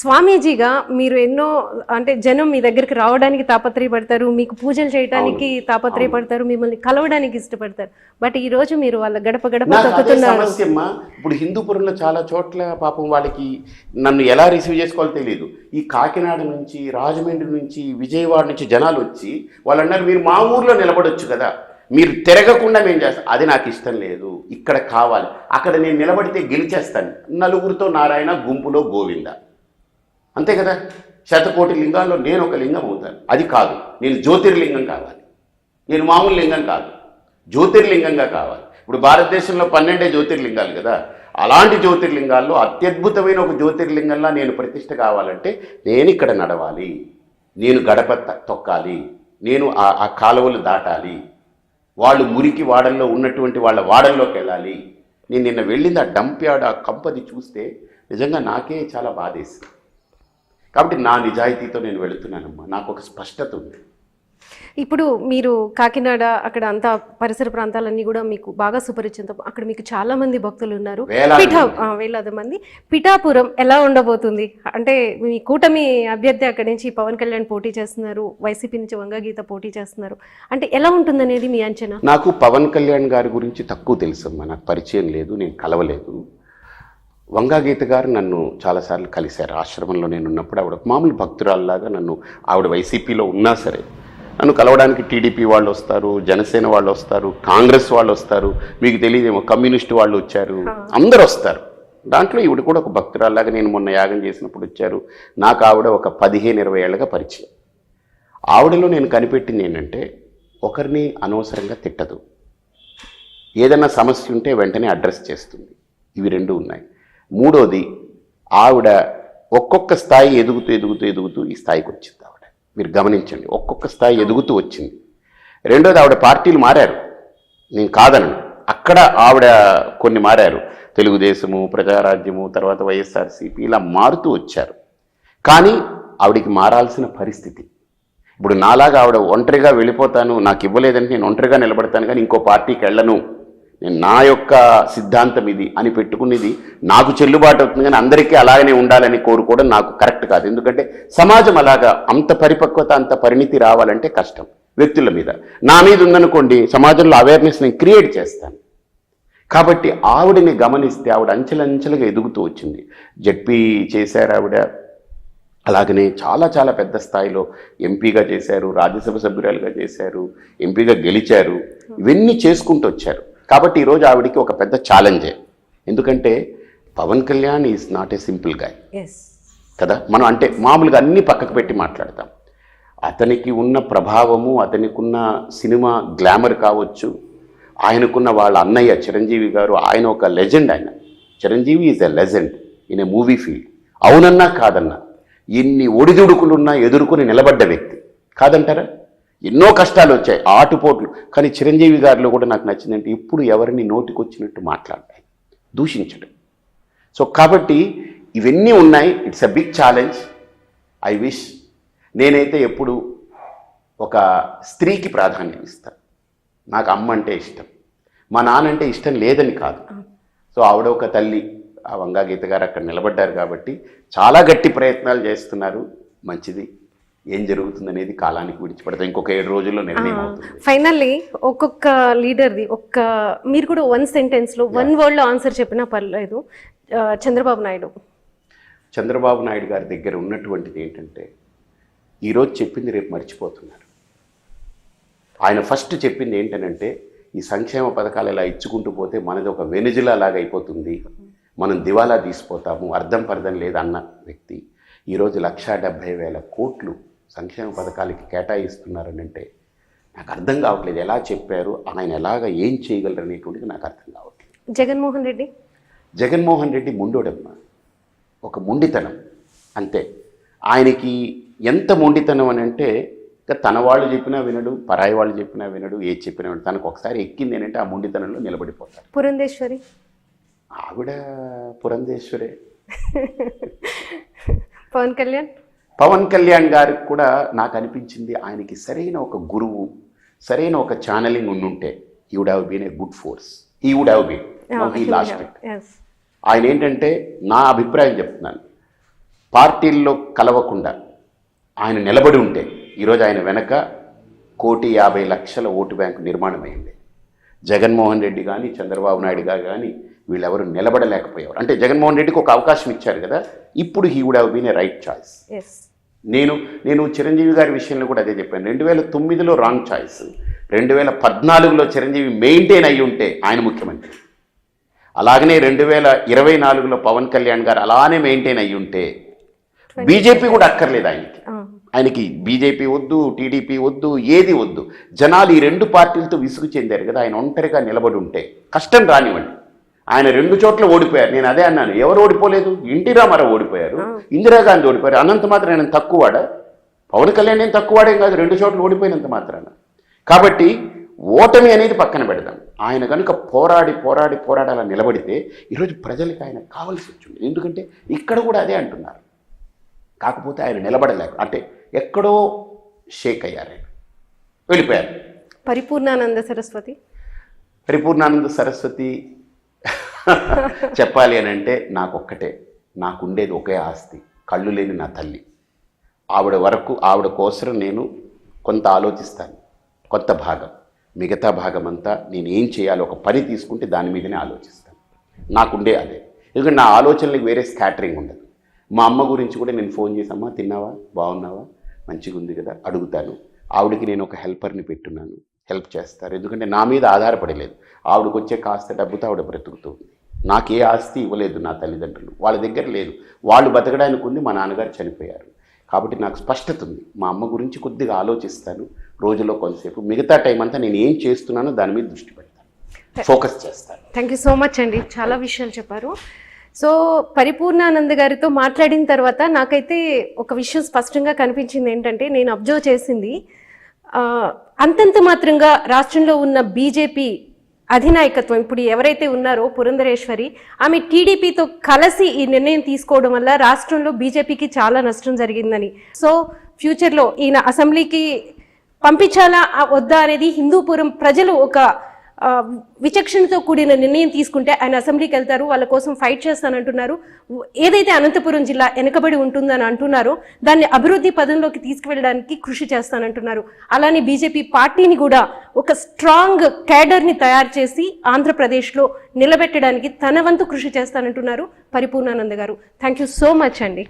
స్వామీజీగా మీరు ఎన్నో అంటే జనం మీ దగ్గరికి రావడానికి తాపత్రయపడతారు మీకు పూజలు చేయడానికి తాపత్రయపడతారు మిమ్మల్ని కలవడానికి ఇష్టపడతారు. బట్ ఈ రోజు మీరు వాళ్ళ గడప గడప తొక్కుతున్నారు. ఇప్పుడు హిందూపురంలో చాలా చోట్ల పాపం వాళ్ళకి నన్ను ఎలా రిసీవ్ చేసుకోవాలో తెలియదు ఈ కాకినాడ నుంచి రాజమండ్రి నుంచి విజయవాడ నుంచి జనాలు వచ్చి వాళ్ళు అన్నారు మీరు మా ఊర్లో నిలబడొచ్చు కదా. మీరు తిరగకుండా మేము చేస్తాం అది నాకు ఇష్టం లేదు. ఇక్కడ కావాలి. అక్కడ నేను నిలబడితే గెలిచేస్తాను. నలుగురితో నారాయణ గుంపులో గోవింద. అంతే కదా? శతకోటి లింగాల్లో నేను ఒక లింగం అవుతాను. అది కాదు. నేను జ్యోతిర్లింగం కావాలి. నేను మామూలు లింగం కాదు. జ్యోతిర్లింగంగా కావాలి. ఇప్పుడు భారతదేశంలో పన్నెండే జ్యోతిర్లింగాలు కదా? అలాంటి జ్యోతిర్లింగాల్లో అత్యద్భుతమైన ఒక జ్యోతిర్లింగంలా నేను ప్రతిష్ట కావాలంటే నేను ఇక్కడ నడవాలి. నేను గడప తొక్కాలి. నేను ఆ ఆ కాలువలు దాటాలి. వాళ్ళు మురికి వాడల్లో ఉన్నటువంటి వాళ్ళ వాడల్లోకి వెళ్ళాలి. నేను నిన్న వెళ్ళింది ఆ డంప్ యార్డ్ ఆ కంపది చూస్తే నిజంగా నాకే చాలా బాధేసింది. కాబట్టి నా నిజాయితీతో నేను వెళుతున్నానమ్మా. నాకు ఒక స్పష్టత ఉంది. ఇప్పుడు మీరు కాకినాడ అక్కడ అంతా పరిసర ప్రాంతాలన్నీ కూడా మీకు బాగా సుపరిచితం. అక్కడ మీకు చాలా మంది భక్తులు ఉన్నారు. వేలాది పిఠా వేలాది మంది. పిఠాపురం ఎలా ఉండబోతుంది? అంటే మీ కూటమి అభ్యర్థి అక్కడి నుంచి పవన్ కళ్యాణ్ పోటీ చేస్తున్నారు. వైసీపీ నుంచి వంగగీత పోటీ చేస్తున్నారు. అంటే ఎలా ఉంటుందనేది మీ అంచనా? నాకు పవన్ కళ్యాణ్ గారి గురించి తక్కువ తెలుసమ్మా. నాకు పరిచయం లేదు. నేను కలవలేదు. వంగాగీత గారు నన్ను చాలాసార్లు కలిశారు. ఆశ్రమంలో నేను ఉన్నప్పుడు ఆవిడ మామూలు భక్తురాల్లాగా నన్ను ఆవిడ వైసీపీలో ఉన్నా సరే నన్ను కలవడానికి టీడీపీ వాళ్ళు వస్తారు జనసేన వాళ్ళు వస్తారు కాంగ్రెస్ వాళ్ళు వస్తారు మీకు తెలియదేమో కమ్యూనిస్ట్ వాళ్ళు వచ్చారు అందరు వస్తారు. దాంట్లో ఈవిడ కూడా ఒక భక్తురాల్లాగా నేను మొన్న యాగం చేసినప్పుడు వచ్చారు. నాకు ఆవిడ ఒక పదిహేను ఇరవై ఏళ్ళగా పరిచయం. ఆవిడలో నేను కనిపెట్టింది ఏంటంటే ఒకరిని అనవసరంగా తిట్టదు. ఏదైనా సమస్య ఉంటే వెంటనే అడ్రస్ చేస్తుంది. ఇవి రెండు ఉన్నాయి. మూడోది ఆవిడ ఒక్కొక్క స్థాయి ఎదుగుతూ ఎదుగుతూ ఎదుగుతూ ఈ స్థాయికి వచ్చింది ఆవిడ. మీరు గమనించండి ఒక్కొక్క స్థాయి ఎదుగుతూ వచ్చింది. రెండోది ఆవిడ పార్టీలు మారారు. నేను కాదనను. అక్కడ ఆవిడ కొన్ని మారారు. తెలుగుదేశము ప్రజారాజ్యము తర్వాత వైఎస్ఆర్సీపీ ఇలా మారుతూ వచ్చారు. కానీ ఆవిడికి మారాల్సిన పరిస్థితి. ఇప్పుడు నాలాగా ఆవిడ ఒంటరిగా వెళ్ళిపోతాను నాకు ఇవ్వలేదంటే నేను ఒంటరిగా నిలబడతాను కానీ ఇంకో పార్టీకి వెళ్ళను. నేను నా యొక్క సిద్ధాంతం ఇది అని పెట్టుకునేది నాకు చెల్లుబాటు అవుతుంది కానీ అందరికీ అలాగనే ఉండాలని కోరుకోవడం నాకు కరెక్ట్ కాదు. ఎందుకంటే సమాజం అలాగా అంత పరిపక్వత అంత పరిణితి రావాలంటే కష్టం వ్యక్తుల మీద. నా మీద ఉందనుకోండి సమాజంలో అవేర్నెస్ నేను క్రియేట్ చేస్తాను. కాబట్టి ఆవిడని గమనిస్తే ఆవిడ అంచెలంచెలుగా ఎదుగుతూ వచ్చింది. జడ్పీ చేశారు ఆవిడ. అలాగనే చాలా చాలా పెద్ద స్థాయిలో ఎంపీగా చేశారు రాజ్యసభ సభ్యురాలుగా చేశారు ఎంపీగా గెలిచారు. ఇవన్నీ చేసుకుంటూ వచ్చారు. కాబట్టి ఈరోజు ఆవిడికి ఒక పెద్ద ఛాలెంజే ఎందుకంటే Pawan Kalyan is not a simple guy కదా? మనం అంటే మామూలుగా అన్నీ పక్కకు పెట్టి మాట్లాడతాం. అతనికి ఉన్న ప్రభావము అతనికి ఉన్న సినిమా గ్లామర్ కావచ్చు. ఆయనకున్న వాళ్ళ అన్నయ్య చిరంజీవి గారు ఆయన ఒక లెజెండ్ ఆయన. Chiranjeevi is a legend in a movie field అవునన్నా కాదన్నా ఎన్ని ఒడిదుడుకులున్నా ఎదుర్కొని నిలబడ్డ వ్యక్తి. కాదంటారా? ఎన్నో కష్టాలు వచ్చాయి ఆటుపోట్లు. కానీ చిరంజీవి గారిలో కూడా నాకు నచ్చిందంటే ఇప్పుడు ఎవరిని నోటికొచ్చినట్టు మాట్లాడతాయి దూషించడం. సో కాబట్టి ఇవన్నీ ఉన్నాయి. It's a big challenge I wish నేనైతే ఎప్పుడు ఒక స్త్రీకి ప్రాధాన్యం ఇస్తాను నాకు అమ్మ అంటే ఇష్టం. మా నాన్న అంటే ఇష్టం లేదని కాదు. సో ఆవిడ ఒక తల్లి ఆ వంగా గీత గారు అక్కడ నిలబడ్డారు కాబట్టి చాలా గట్టి ప్రయత్నాలు చేస్తున్నారు. మంచిది. ఏం జరుగుతుందనేది కాలానికి విడిచిపెడతాం. ఇంకొక ఏడు రోజుల్లో నిర్ణయం ఫైనల్లీ ఒక్కొక్క లీడర్ది ఒక్క మీరు కూడా వన్ సెంటెన్స్లో వన్ వర్డ్లో ఆన్సర్ చెప్పినా పర్లేదు. చంద్రబాబు నాయుడు. చంద్రబాబు నాయుడు గారి దగ్గర ఉన్నటువంటిది ఏంటంటే ఈరోజు చెప్పింది రేపు మర్చిపోతున్నారు. ఆయన ఫస్ట్ చెప్పింది ఏంటనంటే ఈ సంక్షేమ పథకాలు ఇలా ఇచ్చుకుంటూ పోతే మనది ఒక వెనుజులా లాగా అయిపోతుంది. మనం దివాలా తీసిపోతాము అర్థం పర్థం లేదు అన్న వ్యక్తి. ఈరోజు లక్షా డెబ్భై వేల కోట్లు సంక్షేమ పథకాలకి కేటాయిస్తున్నారని అంటే నాకు అర్థం కావట్లేదు ఎలా చెప్పారు ఆయన ఎలాగ ఏం చేయగలరు అనేటువంటిది నాకు అర్థం కావట్లేదు. జగన్మోహన్ రెడ్డి? జగన్మోహన్ రెడ్డి ముండోడమ్మ. ఒక మొండితనం అంతే. ఆయనకి ఎంత మొండితనం అని అంటే ఇక తన వాళ్ళు చెప్పినా వినడు పరాయి వాళ్ళు చెప్పినా వినడు ఏది చెప్పినా వినడు. తనకు ఒకసారి ఎక్కింది ఏంటంటే ఆ మొండితనంలో నిలబడిపోతారు పురంధేశ్వరి? ఆవిడ పురంధేశ్వరే. పవన్ కళ్యాణ్? పవన్ కళ్యాణ్ గారికి కూడా నాకు అనిపించింది ఆయనకి సరైన ఒక గురువు సరైన ఒక ఛానలింగ్ ఉండుంటే he would have been a good force he would have been lost ఆయన ఏంటంటే నా అభిప్రాయం చెప్తున్నాను. పార్టీల్లో కలవకుండా ఆయన నిలబడి ఉంటే ఈరోజు ఆయన వెనక కోటి యాభై లక్షల ఓటు బ్యాంకు నిర్మాణం అయింది జగన్మోహన్ రెడ్డి కానీ చంద్రబాబు నాయుడు గారు కానీ వీళ్ళెవరు నిలబడలేకపోయేవారు. అంటే జగన్మోహన్ రెడ్డికి ఒక అవకాశం ఇచ్చారు కదా ఇప్పుడు he would have been a right choice నేను నేను చిరంజీవి గారి విషయంలో కూడా అదే చెప్పాను. రెండు వేల తొమ్మిదిలో రాంగ్ చాయిస్ రెండు వేల పద్నాలుగులో చిరంజీవి మెయింటైన్ అయ్యి ఉంటే ఆయన ముఖ్యమంత్రి. అలాగనే రెండు వేల ఇరవై నాలుగులో పవన్ కళ్యాణ్ గారు అలానే మెయింటైన్ అయ్యి ఉంటే బీజేపీ కూడా అక్కర్లేదు ఆయనకి. ఆయనకి బీజేపీ వద్దు టీడీపీ వద్దు ఏది వద్దు. జనాలు ఈ రెండు పార్టీలతో విసుగు చెందారు కదా ఆయన ఒంటరిగా నిలబడి ఉంటే కష్టం రానివ్వండి. ఆయన రెండు చోట్ల ఓడిపోయారు. నేను అదే అన్నాను. ఎవరు ఓడిపోలేదు? ఎన్టీ రామారావు ఓడిపోయారు. ఇందిరాగాంధీ ఓడిపోయారు. అనంత మాత్రం ఆయన తక్కువవాడా? పవన్ కళ్యాణ్ ఏం తక్కువవాడేం కాదు. రెండు చోట్ల ఓడిపోయినంత మాత్రాన. కాబట్టి ఓటమి అనేది పక్కన పెడదాం. ఆయన కనుక పోరాడి పోరాడి పోరాడి అలా నిలబడితే ఈరోజు ప్రజలకు ఆయన కావాల్సి వచ్చింది. ఎందుకంటే ఇక్కడ కూడా అదే అంటున్నారు. కాకపోతే ఆయన నిలబడలేక అంటే ఎక్కడో షేక్ అయ్యారు ఆయన. వెళ్ళిపోయారు. పరిపూర్ణానంద సరస్వతి. పరిపూర్ణానంద సరస్వతి చెప్పాలి అని అంటే నాకొక్కటే. నాకుండేది ఒకే ఆస్తి. కళ్ళు లేని నా తల్లి. ఆవిడ వరకు ఆవిడ కోసం నేను కొంత ఆలోచిస్తాను. కొంత భాగం. మిగతా భాగం అంతా నేను ఏం చేయాలో ఒక పని తీసుకుంటే దాని మీదనే ఆలోచిస్తాను. నాకుండే అదే. ఎందుకంటే నా ఆలోచనలకు వేరే స్కాటరింగ్ ఉండదు. మా అమ్మ గురించి కూడా నేను ఫోన్ చేసి తిన్నావా? బాగున్నావా? మంచిగా ఉంది కదా? అడుగుతాను. ఆవిడకి నేను ఒక హెల్పర్ని పెట్టున్నాను. హెల్ప్ చేస్తారు. ఎందుకంటే నా మీద ఆధారపడలేదు. ఆవిడకి వచ్చే కాస్త డబ్బుతో ఆవిడ బ్రతుకుతుంది నాకు ఏ ఆస్తి ఇవ్వలేదు నా తల్లిదండ్రులు. వాళ్ళ దగ్గర లేదు. వాళ్ళు బతకడానికి ఉంది మా నాన్నగారు చనిపోయారు. కాబట్టి నాకు స్పష్టత ఉంది. మా అమ్మ గురించి కొద్దిగా ఆలోచిస్తాను. రోజులో కొంతసేపు. మిగతా టైం అంతా నేను ఏం చేస్తున్నానో దాని మీద దృష్టి పెడతాను. ఫోకస్ చేస్తాను. థ్యాంక్ యూ సో మచ్ అండి. చాలా విషయాలు చెప్పారు. సో పరిపూర్ణానంద్ గారితో మాట్లాడిన తర్వాత నాకైతే ఒక విషయం స్పష్టంగా కనిపించింది ఏంటంటే నేను అబ్జర్వ్ చేసింది అంతంత మాత్రంగా రాష్ట్రంలో ఉన్న బీజేపీ అధినాయకత్వం. ఇప్పుడు ఎవరైతే ఉన్నారో పురంధరేశ్వరి ఆమె టీడీపీతో కలిసి ఈ నిర్ణయం తీసుకోవడం వల్ల రాష్ట్రంలో బీజేపీకి చాలా నష్టం జరిగిందని. సో ఫ్యూచర్లో ఈయన అసెంబ్లీకి పంపించాలా వద్దా అనేది హిందూపురం ప్రజలు ఒక విచక్షణతో కూడిన నిర్ణయం తీసుకుంటే ఆయన అసెంబ్లీకి వెళ్తారు వాళ్ళ కోసం ఫైట్ చేస్తానంటున్నారు. ఏదైతే అనంతపురం జిల్లా వెనుకబడి ఉంటుందని అంటున్నారో దాన్ని అభివృద్ధి పదంలోకి తీసుకువెళ్ళడానికి కృషి చేస్తానంటున్నారు. అలానే బీజేపీ పార్టీని కూడా ఒక స్ట్రాంగ్ క్యాడర్ని తయారు చేసి ఆంధ్రప్రదేశ్లో నిలబెట్టడానికి తన వంతు కృషి చేస్తానంటున్నారు పరిపూర్ణానంద గారు. థ్యాంక్ యూ సో మచ్ అండి.